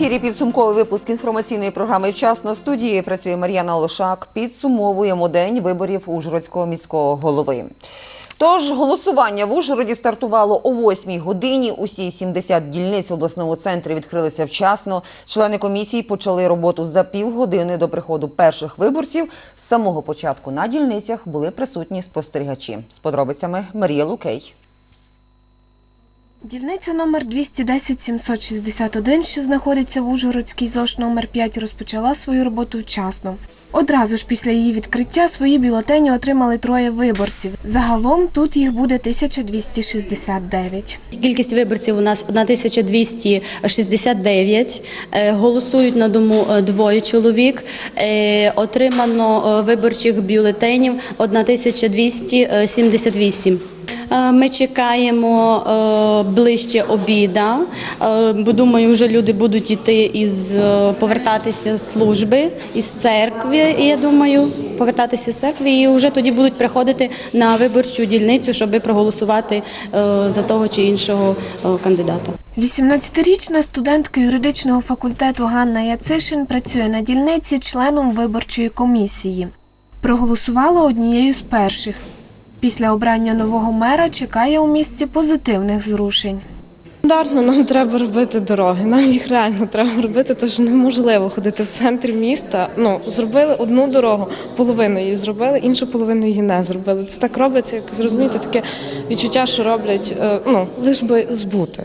ефірі підсумковий випуск інформаційної програми «Вчасно» в студії працює Мар'яна Лошак. Підсумовуємо день виборів Ужгородського міського голови. Тож голосування в Ужгороді стартувало о 8 годині. Усі 70 дільниць в обласному центрі відкрилися вчасно. Члени комісії почали роботу за півгодини до приходу перших виборців. З самого початку на дільницях були присутні спостерігачі. З подробицями Марія Лукей. Дільниця номер 210 761, що знаходиться в Ужгородській ЗОШ номер 5, розпочала свою роботу вчасно. Одразу ж після її відкриття свої бюлетені отримали троє виборців. Загалом тут їх буде 1269. Кількість виборців у нас 1269. Е, Голосують на дому е, двоє чоловік. Е, Отримано виборчих бюлетенів 1278. Е, Ми чекаємо е, ближче обіда, е, бо думаю, вже люди будуть йти із повертатися з служби із церкви. Я думаю, повертатися з церкви, і вже тоді будуть приходити на виборчу дільницю, щоб проголосувати за того чи іншого кандидата. 18-річна студентка юридичного факультету Ганна Яцишин працює на дільниці членом виборчої комісії. Проголосувала однією з перших. Після обрання нового мера чекає у місті позитивних зрушень. Стандартно нам треба робити дороги. Нам їх реально треба робити, тому що неможливо ходити в центрі міста. Ну зробили одну дорогу, половину її зробили, іншу половину її не зробили. Це так робиться, як зрозумієте, таке відчуття, що роблять е, ну лиш би збути.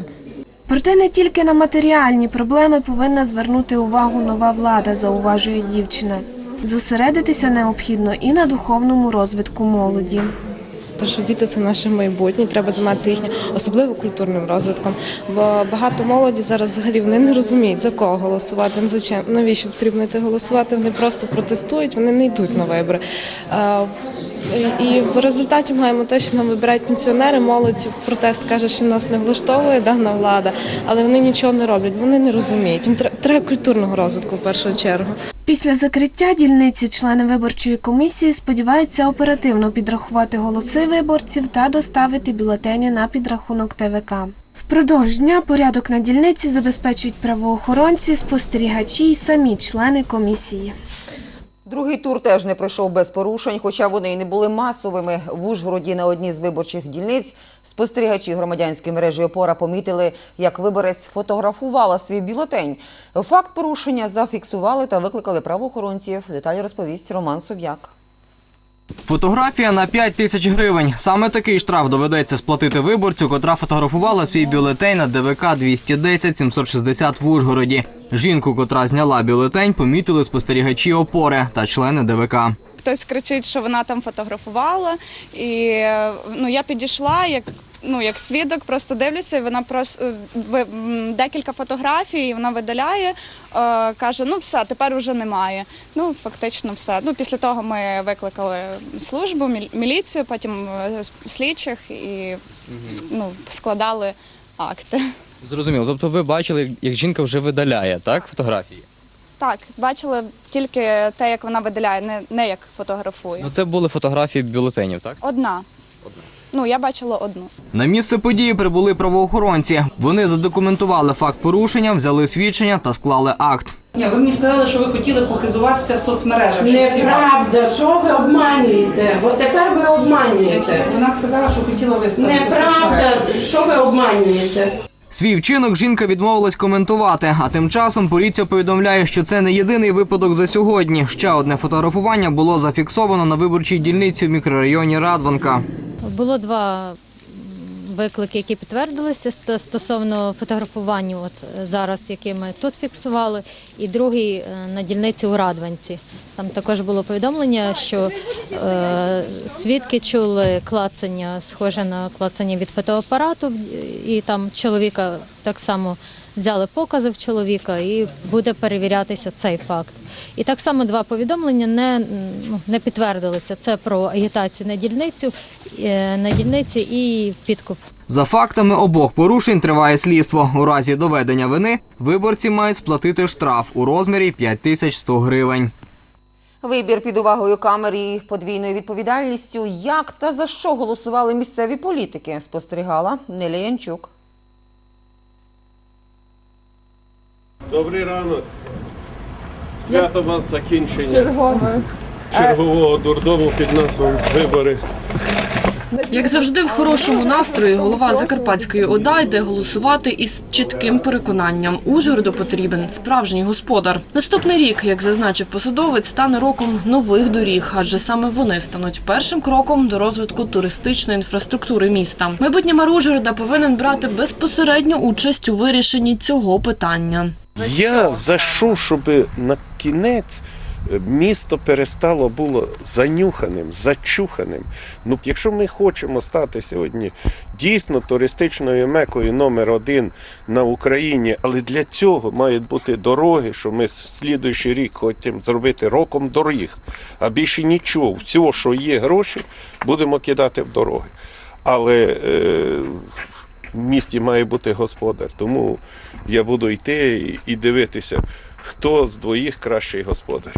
Проте не тільки на матеріальні проблеми повинна звернути увагу нова влада, зауважує дівчина. Зосередитися необхідно і на духовному розвитку молоді. Що діти це наше майбутнє, треба займатися їхнім особливо культурним розвитком. Бо багато молоді зараз взагалі вони не розуміють за кого голосувати, за чим, навіщо потрібно йти голосувати. Вони просто протестують, вони не йдуть на вибори. І в результаті маємо те, що нам вибирають пенсіонери. Молодь в протест каже, що нас не влаштовує дана влада, але вони нічого не роблять, вони не розуміють. Їм треба культурного розвитку в першу чергу. Після закриття дільниці члени виборчої комісії сподіваються оперативно підрахувати голоси виборців та доставити бюлетені на підрахунок ТВК. Впродовж дня порядок на дільниці забезпечують правоохоронці, спостерігачі й самі члени комісії. Другий тур теж не пройшов без порушень, хоча вони й не були масовими. В Ужгороді на одній з виборчих дільниць спостерігачі громадянської мережі опора помітили, як виборець фотографувала свій бюлетень. Факт порушення зафіксували та викликали правоохоронців. Деталі розповість Роман Соб'як. Фотографія на 5 тисяч гривень. Саме такий штраф доведеться сплатити виборцю, котра фотографувала свій бюлетень на ДВК 210 760 в Ужгороді. Жінку, котра зняла бюлетень, помітили спостерігачі опори та члени ДВК. Хтось кричить, що вона там фотографувала, і е, ну я підійшла як. Ну, як свідок, просто дивлюся, і вона просто декілька фотографій, вона видаляє, е, каже: ну все, тепер вже немає. Ну, фактично, все. Ну, після того ми викликали службу, міліцію, потім е, слідчих і ну, складали акти. Зрозуміло. Тобто ви бачили, як жінка вже видаляє, так, фотографії? Так, бачили тільки те, як вона видаляє, не, не як фотографує. Ну це були фотографії бюлетенів, так? Одна. Одна. Ну, я бачила одну. На місце події прибули правоохоронці. Вони задокументували факт порушення, взяли свідчення та склали акт. Ні, ви мені сказали, що ви хотіли похизуватися в соцмережах. що всі Неправда, що ви обманюєте? От тепер ви обманюєте. Вона сказала, що хотіла виставити. в Неправда, що ви обманюєте? Свій вчинок жінка відмовилась коментувати. А тим часом поліція повідомляє, що це не єдиний випадок за сьогодні. Ще одне фотографування було зафіксовано на виборчій дільниці у мікрорайоні Радванка. Було два виклики, які підтвердилися ст- стосовно фотографування, от е, зараз, які ми тут фіксували, і другий е, на дільниці у Радванці. Там також було повідомлення, що е, свідки чули клацання, схоже на клацання від фотоапарату, і там чоловіка так само взяли покази в чоловіка і буде перевірятися цей факт. І так само два повідомлення не, ну, не підтвердилися. Це про агітацію на дільницю, е, на дільниці і підкуп. За фактами обох порушень триває слідство. У разі доведення вини виборці мають сплатити штраф у розмірі 5100 гривень. Вибір під увагою камер і подвійною відповідальністю. Як та за що голосували місцеві політики? Спостерігала Неля Янчук. Добрий ранок. Свято вас закінчення чергового дурдому під назвою Вибори. Як завжди, в хорошому настрої голова Закарпатської ОДА йде голосувати із чітким переконанням. Ужгороду потрібен справжній господар. Наступний рік, як зазначив посадовець, стане роком нових доріг, адже саме вони стануть першим кроком до розвитку туристичної інфраструктури міста. Майбутній мер Ужгорода повинен брати безпосередню участь у вирішенні цього питання. Я за що, щоб на кінець е, місто перестало було занюханим, зачуханим. Ну, якщо ми хочемо стати сьогодні дійсно туристичною мекою номер один на Україні, але для цього мають бути дороги, що ми слідуючий рік хочемо зробити роком доріг. А більше нічого, всього, що є гроші, будемо кидати в дороги. Але е, місті має бути господар. Тому я буду йти і дивитися, хто з двоїх кращий господар.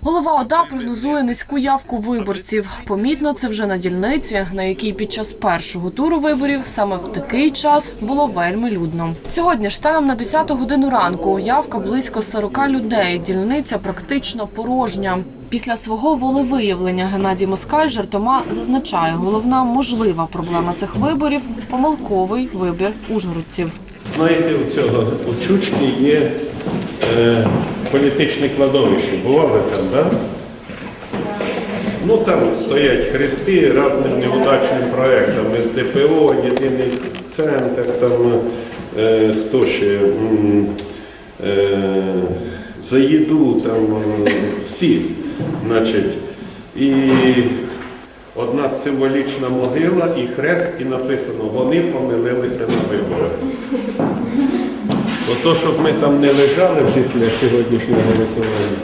Голова ОДА прогнозує низьку явку виборців. Помітно це вже на дільниці, на якій під час першого туру виборів саме в такий час було вельми людно. Сьогодні ж станом на 10 годину ранку явка близько 40 людей. Дільниця практично порожня. Після свого волевиявлення Геннадій Москаль жартома зазначає, головна можлива проблема цих виборів помилковий вибір ужгородців. Знаєте, у цього у Чучні є е, політичне кладовище. Бували там, так? Да? Ну там стоять хрести різним неудачним проектам. З ДПО, єдиний центр, там е, хто ще е, за їду, там е, всі. Значить, і одна символічна могила і хрест, і написано, вони помилилися на виборах. Ото, щоб ми там не лежали після сьогоднішнього голосування.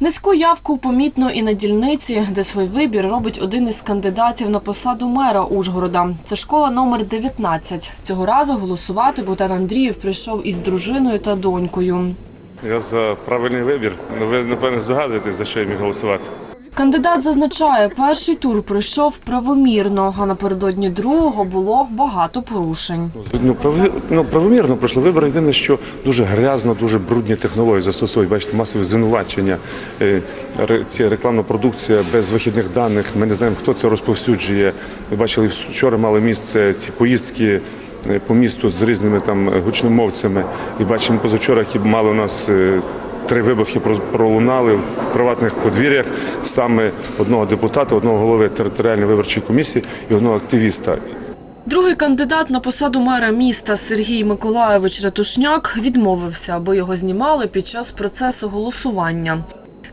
Низьку явку помітно і на дільниці, де свій вибір робить один із кандидатів на посаду мера Ужгорода. Це школа номер 19. Цього разу голосувати Богдан Андрієв прийшов із дружиною та донькою. Я за правильний вибір. Ну, ви, напевно, здогадуєтесь, за що я міг голосувати. Кандидат зазначає, перший тур пройшов правомірно, а напередодні другого було багато порушень. Ну, прави, ну, правомірно пройшли вибори. Єдине, що дуже грязно, дуже брудні технології застосовують. Бачите, масові звинувачення, е, ці рекламна продукція без вихідних даних. Ми не знаємо, хто це розповсюджує. Ви бачили, вчора мали місце ті поїздки. Е, По місту з різними там гучномовцями, і бачимо позавчора, мали у нас е, три вибухи пролунали в приватних подвір'ях саме одного депутата, одного голови територіальної виборчої комісії і одного активіста. Другий кандидат на посаду мера міста Сергій Миколайович Ратушняк відмовився, аби його знімали під час процесу голосування.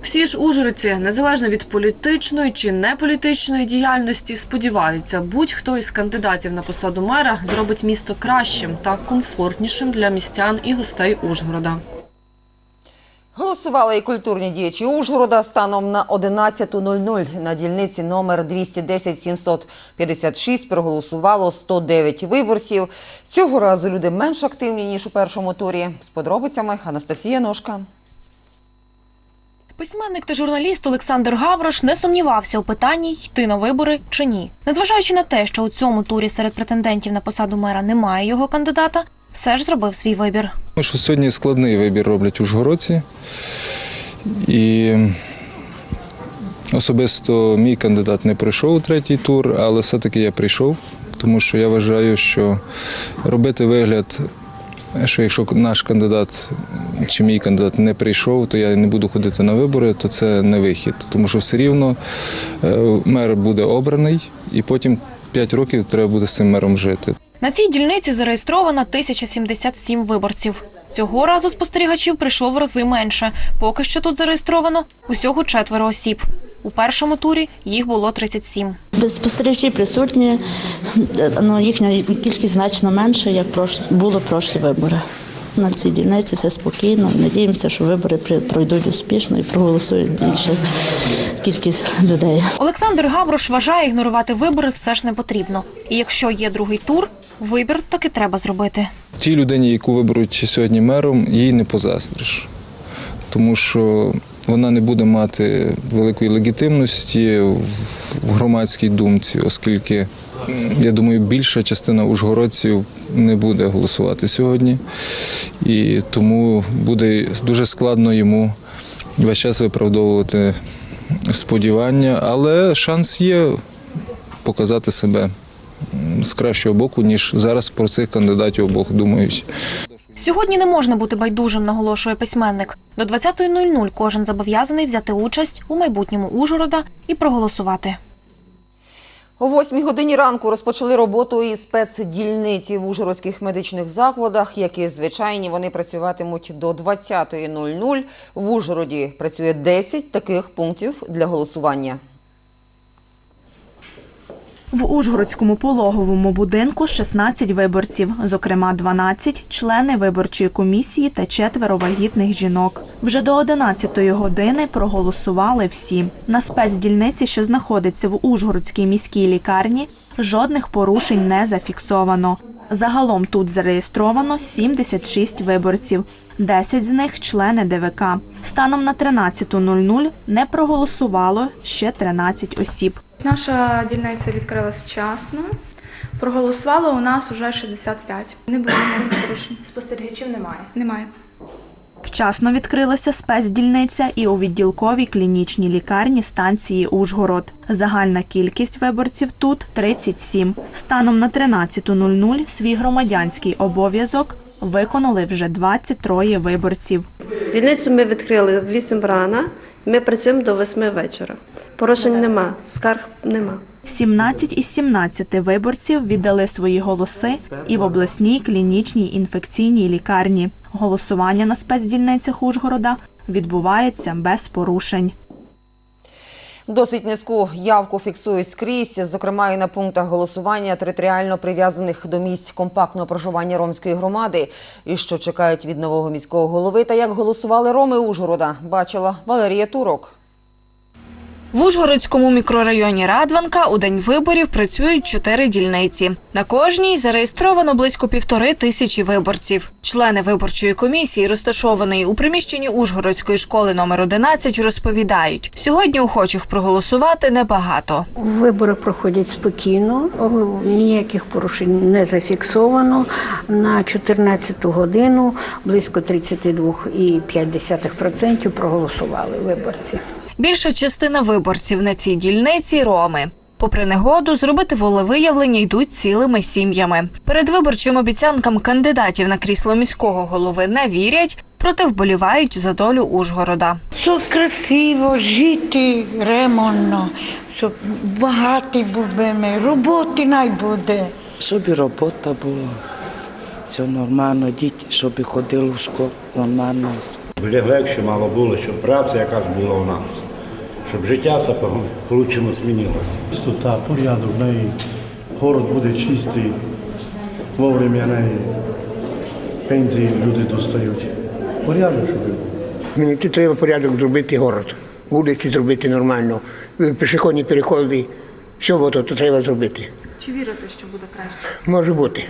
Всі ж ужгородці, незалежно від політичної чи неполітичної діяльності, сподіваються, будь-хто із кандидатів на посаду мера зробить місто кращим та комфортнішим для містян і гостей Ужгорода. Голосували і культурні діячі Ужгорода станом на 11.00 на дільниці номер 210-756 проголосувало 109 виборців. Цього разу люди менш активні, ніж у першому турі. З подробицями Анастасія Ножка. Письменник та журналіст Олександр Гаврош не сумнівався у питанні йти на вибори чи ні. Незважаючи на те, що у цьому турі серед претендентів на посаду мера немає його кандидата, все ж зробив свій вибір. Тому що сьогодні складний вибір роблять ужгородці. І особисто мій кандидат не пройшов у третій тур, але все-таки я прийшов, тому що я вважаю, що робити вигляд, що якщо наш кандидат чи мій кандидат не прийшов, то я не буду ходити на вибори, то це не вихід. Тому що все рівно е, мер буде обраний, і потім 5 років треба буде з цим мером жити. На цій дільниці зареєстровано 1077 виборців. Цього разу спостерігачів прийшло в рази менше. Поки що тут зареєстровано усього четверо осіб. У першому турі їх було 37. Спостерігачі присутні, ну, їхня кількість значно менша, як було прошлі вибори. На цій дільниці все спокійно. Надіємося, що вибори пройдуть успішно і проголосують більша кількість людей. Олександр Гаврош вважає, ігнорувати вибори все ж не потрібно. І якщо є другий тур, вибір таки треба зробити. Тій людині, яку виберуть сьогодні мером, їй не позаздриш. Тому що вона не буде мати великої легітимності в громадській думці, оскільки я думаю, більша частина ужгородців не буде голосувати сьогодні. І тому буде дуже складно йому весь час виправдовувати сподівання, але шанс є показати себе з кращого боку, ніж зараз про цих кандидатів обох думають. Сьогодні не можна бути байдужим, наголошує письменник. До 20.00 кожен зобов'язаний взяти участь у майбутньому Ужгорода і проголосувати. О 8 годині ранку розпочали роботу і спецдільниці в ужгородських медичних закладах, які звичайні вони працюватимуть до 20.00. В Ужгороді працює 10 таких пунктів для голосування. В Ужгородському пологовому будинку 16 виборців, зокрема 12 – члени виборчої комісії та четверо вагітних жінок. Вже до 11-ї години проголосували всі. На спецдільниці, що знаходиться в Ужгородській міській лікарні, жодних порушень не зафіксовано. Загалом тут зареєстровано 76 виборців. 10 з них – члени ДВК. Станом на 13.00 не проголосувало ще 13 осіб. Наша дільниця відкрилась вчасно. Проголосувало у нас уже 65. Не було ніяких порушень. Спостерігачів немає. Немає. Вчасно відкрилася спецдільниця і у відділковій клінічній лікарні станції Ужгород. Загальна кількість виборців тут 37. Станом на 13.00 свій громадянський обов'язок виконали вже 23 виборців. Дільницю ми відкрили в 8 рана, ми працюємо до 8 вечора. Порушень нема, скарг нема. 17 із 17 виборців віддали свої голоси і в обласній клінічній інфекційній лікарні. Голосування на спецдільницях Ужгорода відбувається без порушень. Досить низьку явку фіксують скрізь, зокрема і на пунктах голосування територіально прив'язаних до місць компактного проживання ромської громади. І що чекають від нового міського голови та як голосували роми Ужгорода, бачила Валерія Турок. В Ужгородському мікрорайоні Радванка у день виборів працюють чотири дільниці. На кожній зареєстровано близько півтори тисячі виборців. Члени виборчої комісії, розташованої у приміщенні Ужгородської школи номер 11, розповідають, сьогодні охочих проголосувати небагато. Вибори проходять спокійно, ніяких порушень не зафіксовано. На 14 годину близько 32,5% проголосували виборці. Більша частина виборців на цій дільниці роми. Попри негоду, зробити волевиявлення йдуть цілими сім'ями. Передвиборчим обіцянкам кандидатів на крісло міського голови не вірять, проте вболівають за долю Ужгорода. Щоб красиво жити ремонтно, щоб багатий будемо, роботи най буде. Щоб і робота була, все нормально, діти, щоб ходили в школу нормально. Легше мало було, щоб праця якась була у нас, щоб життя по-лучшому змінилося. Чистота, порядок, неї город буде чистий, вовремя неї пенсії люди достають. Порядок, щоб був. Мені тут треба порядок зробити город, вулиці зробити нормально, пішохідні переходи, все от, от треба зробити. Чи вірите, що буде краще? Може бути.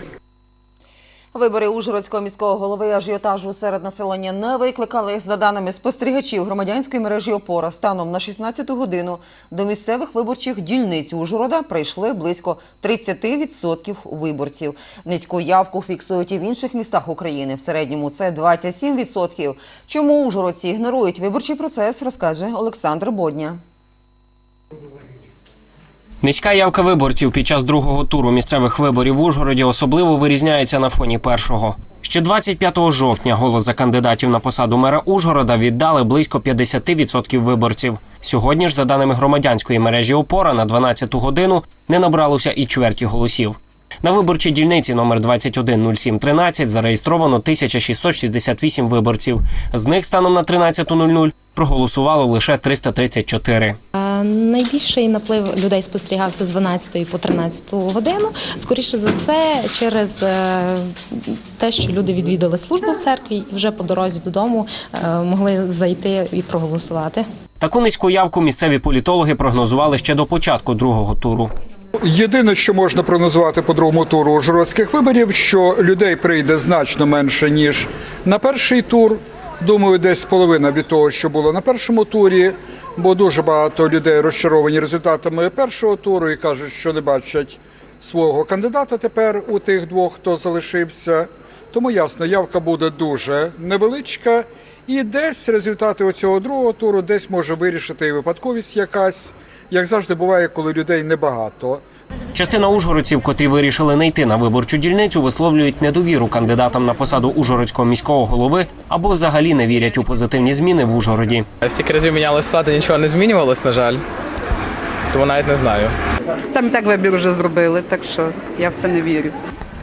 Вибори Ужгородського міського голови ажіотажу серед населення не викликали. За даними спостерігачів громадянської мережі «Опора», станом на 16 годину до місцевих виборчих дільниць Ужгорода прийшли близько 30% виборців. Низьку явку фіксують і в інших містах України. В середньому це 27%. Чому ужгородці ігнорують виборчий процес, розкаже Олександр Бодня. Низька явка виборців під час другого туру місцевих виборів в Ужгороді особливо вирізняється на фоні першого. Ще 25 жовтня голос за кандидатів на посаду мера Ужгорода віддали близько 50% виборців. Сьогодні ж, за даними громадянської мережі Опора, на 12 годину не набралося і чверті голосів. На виборчій дільниці номер 210713 зареєстровано 1668 виборців. З них станом на 13.00 проголосувало лише 334. Е, Найбільший наплив людей спостерігався з 12 по 13 годину. Скоріше за все, через е, те, що люди відвідали службу в церкві і вже по дорозі додому е, могли зайти і проголосувати. Таку низьку явку місцеві політологи прогнозували ще до початку другого туру. Єдине, що можна прогнозувати по другому туру ужгородських виборів, що людей прийде значно менше ніж на перший тур. Думаю, десь половина від того, що було на першому турі, бо дуже багато людей розчаровані результатами першого туру і кажуть, що не бачать свого кандидата тепер у тих двох, хто залишився. Тому ясно, явка буде дуже невеличка. І десь результати оцього другого туру десь може вирішити і випадковість якась, як завжди буває, коли людей небагато. Частина ужгородців, котрі вирішили не йти на виборчу дільницю, висловлюють недовіру кандидатам на посаду ужгородського міського голови або взагалі не вірять у позитивні зміни в Ужгороді. Стільки разів міняли і нічого не змінювалось, на жаль. Тому навіть не знаю. Там і так вибір вже зробили, так що я в це не вірю.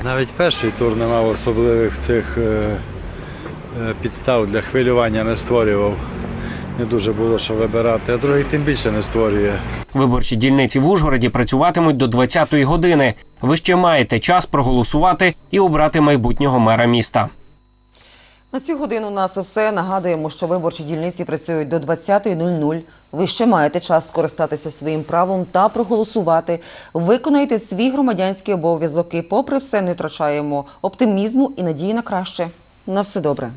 Навіть перший тур не мав особливих цих е, е, підстав для хвилювання не створював. Не дуже було що вибирати, а другий тим більше не створює. Виборчі дільниці в Ужгороді працюватимуть до 20-ї години. Ви ще маєте час проголосувати і обрати майбутнього мера міста. На цю годину у нас все. Нагадуємо, що виборчі дільниці працюють до 20.00. Ви ще маєте час скористатися своїм правом та проголосувати. Виконайте свій громадянський обов'язок і, попри все, не втрачаємо оптимізму і надії на краще. На все добре.